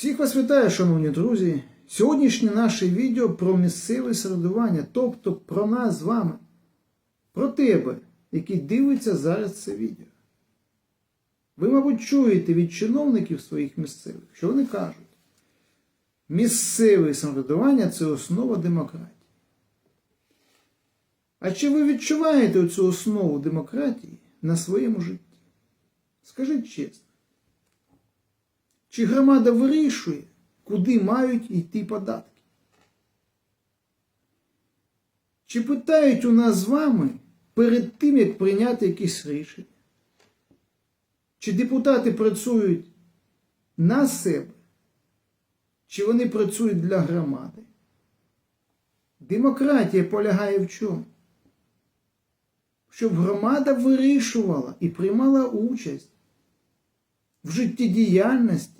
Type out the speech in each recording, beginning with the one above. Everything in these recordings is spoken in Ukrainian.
Всіх вас вітаю, шановні друзі. Сьогоднішнє наше відео про місцеве середування, тобто про нас з вами, про тебе, який дивиться зараз це відео. Ви, мабуть, чуєте від чиновників своїх місцевих, що вони кажуть, місцеве самоврядування це основа демократії. А чи ви відчуваєте цю основу демократії на своєму житті? Скажіть чесно. Чи громада вирішує, куди мають йти податки? Чи питають у нас з вами перед тим, як прийняти якісь рішення? Чи депутати працюють на себе? Чи вони працюють для громади? Демократія полягає в чому? Щоб громада вирішувала і приймала участь в життєдіяльності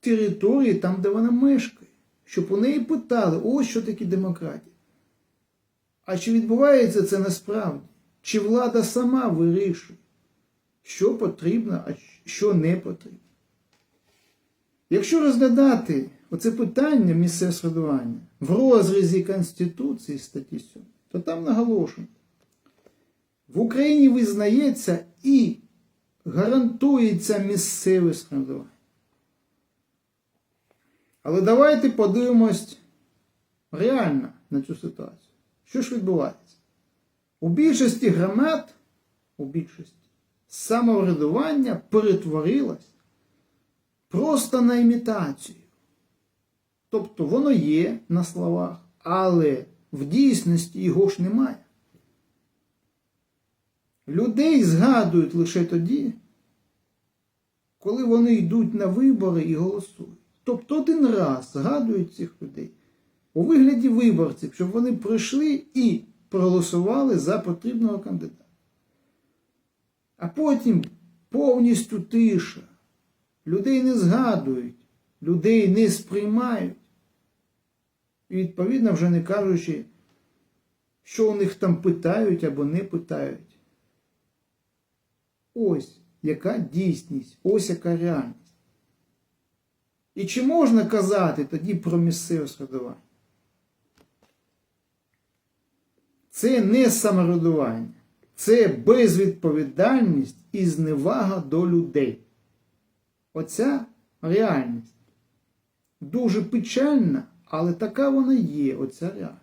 території там, де вона мешкає, щоб у неї питали, ось що таке демократія. А чи відбувається це насправді? Чи влада сама вирішує, що потрібно, а що не потрібно? Якщо розглядати оце питання місцевого середування в розрізі Конституції статті 7, то там наголошено, в Україні визнається і гарантується місцеве самоврядування. Але давайте подивимось реально на цю ситуацію. Що ж відбувається? У більшості громад, у більшості, самоврядування перетворилось просто на імітацію. Тобто воно є на словах, але в дійсності його ж немає. Людей згадують лише тоді, коли вони йдуть на вибори і голосують. Тобто один раз згадують цих людей у вигляді виборців, щоб вони прийшли і проголосували за потрібного кандидата. А потім повністю тиша. Людей не згадують, людей не сприймають. І відповідно вже не кажучи, що у них там питають або не питають. Ось яка дійсність, ось яка реальність. І чи можна казати тоді про місцеве середування? Це не самоврядування, це безвідповідальність і зневага до людей. Оця реальність. Дуже печальна, але така вона є, оця реальність.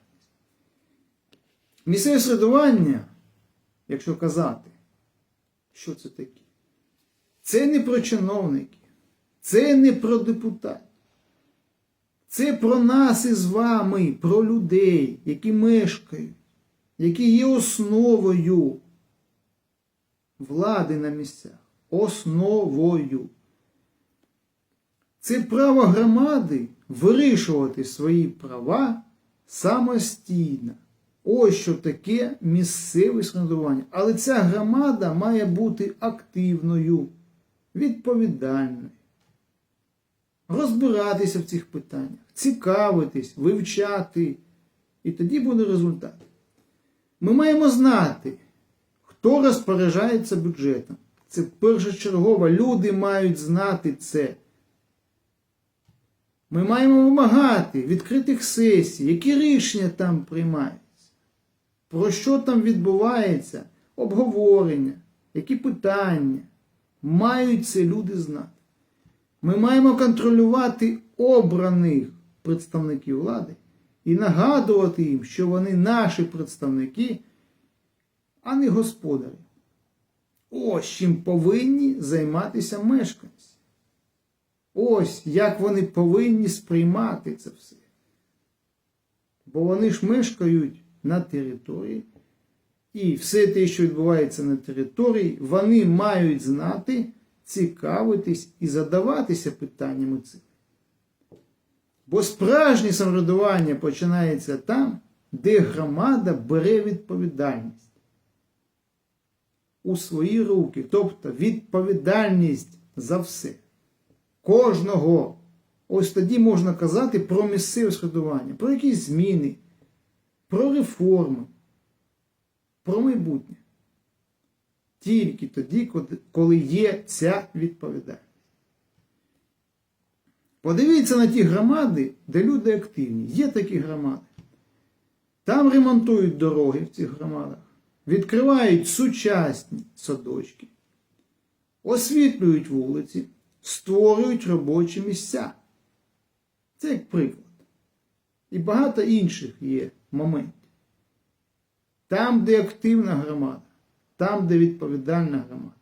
Місцеве середування, якщо казати, що це таке? Це не про чиновників, це не про депутатів. Це про нас із вами, про людей, які мешкають, які є основою влади на місцях. Основою. Це право громади вирішувати свої права самостійно. Ось що таке місцеве самоврядування. Але ця громада має бути активною, відповідальною, розбиратися в цих питаннях, цікавитись, вивчати. І тоді буде результат. Ми маємо знати, хто розпоряджається бюджетом. Це першочергово. Люди мають знати це. Ми маємо вимагати відкритих сесій, які рішення там приймаються, про що там відбувається, обговорення, які питання. Мають це люди знати. Ми маємо контролювати обраних представників влади і нагадувати їм, що вони наші представники, а не господарі. Ось чим повинні займатися мешканці. Ось як вони повинні сприймати це все. Бо вони ж мешкають на території, і все те, що відбувається на території, вони мають знати, цікавитись і задаватися питаннями цим. Бо справжнє самоврядування починається там, де громада бере відповідальність у свої руки, тобто відповідальність за все кожного. Ось тоді можна казати про місцеве сходування, про якісь зміни, про реформи, про майбутнє. Тільки тоді, коли є ця відповідальність. Подивіться на ті громади, де люди активні. Є такі громади. Там ремонтують дороги в цих громадах, відкривають сучасні садочки, освітлюють вулиці, створюють робочі місця. Це як приклад. І багато інших є моментів. Там, де активна громада, там, де відповідальна громада.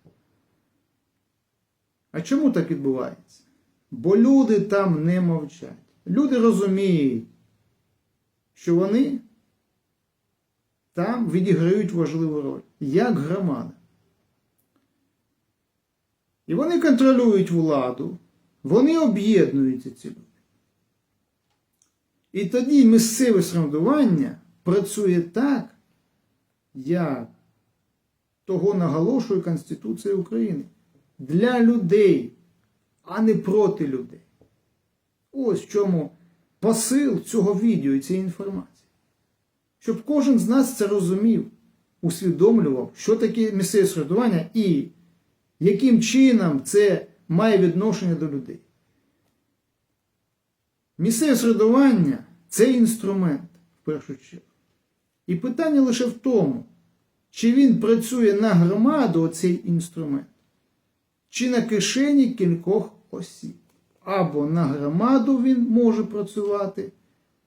А чому так відбувається? Бо люди там не мовчать. Люди розуміють, що вони там відіграють важливу роль, як громада. І вони контролюють владу, вони об'єднуються ці люди. І тоді місцеве самоврядування працює так, як того наголошує Конституція України. Для людей, а не проти людей. Ось в чому посил цього відео і цієї інформації. Щоб кожен з нас це розумів, усвідомлював, що таке місцеве самоврядування і яким чином це має відношення до людей. Місцеве середування це інструмент в першу чергу. І питання лише в тому, чи він працює на громаду оцей інструмент, чи на кишені кількох осіб. Або на громаду він може працювати,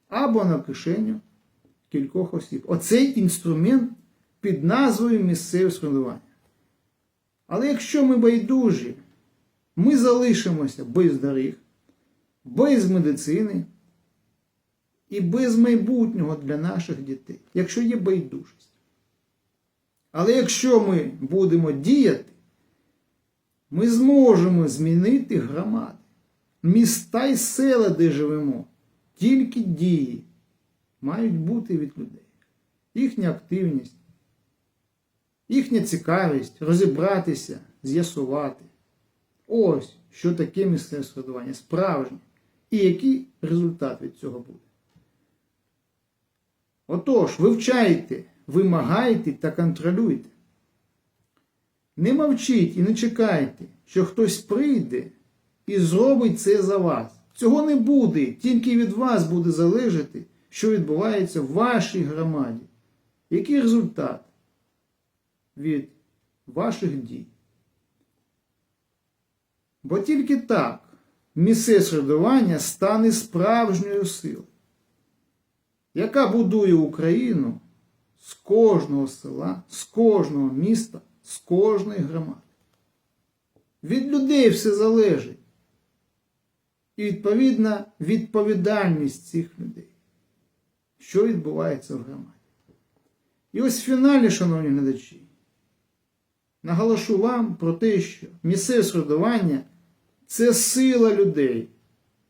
або на кишеню кількох осіб. Оцей інструмент під назвою місцеве самоврядування. Але якщо ми байдужі, ми залишимося без доріг, без медицини і без майбутнього для наших дітей, якщо є байдужість. Але якщо ми будемо діяти, ми зможемо змінити громади, міста і села, де живемо. Тільки дії мають бути від людей. Їхня активність, їхня цікавість розібратися, з'ясувати. Ось що таке місцеве середування справжнє. І який результат від цього буде. Отож, вивчайте, вимагайте та контролюйте. Не мовчіть і не чекайте, що хтось прийде і зробить це за вас. Цього не буде, тільки від вас буде залежати, що відбувається в вашій громаді. Який результат від ваших дій? Бо тільки так місце середування стане справжньою силою, яка будує Україну з кожного села, з кожного міста, з кожної громади. Від людей все залежить. І відповідна відповідальність цих людей, що відбувається в громаді. І ось в фіналі, шановні глядачі, наголошу вам про те, що місцеве середування це сила людей.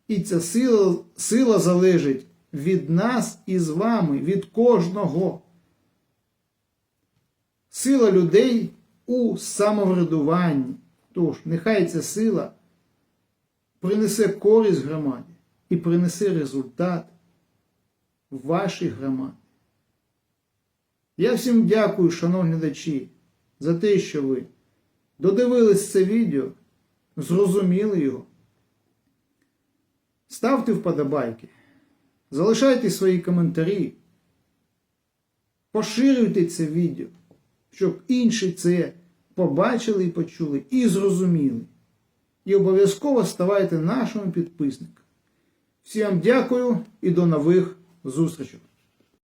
І ця сила, сила залежить від нас і з вами, від кожного. Сила людей у самоврядуванні. Тож, нехай ця сила принесе користь громаді і принесе результат в вашій громаді. Я всім дякую, шановні глядачі, за те, що ви додивились це відео, зрозуміли його. Ставте вподобайки, залишайте свої коментарі, поширюйте це відео, щоб інші це побачили і почули і зрозуміли. І обов'язково ставайте нашими підписниками. Всім дякую і до нових зустрічей!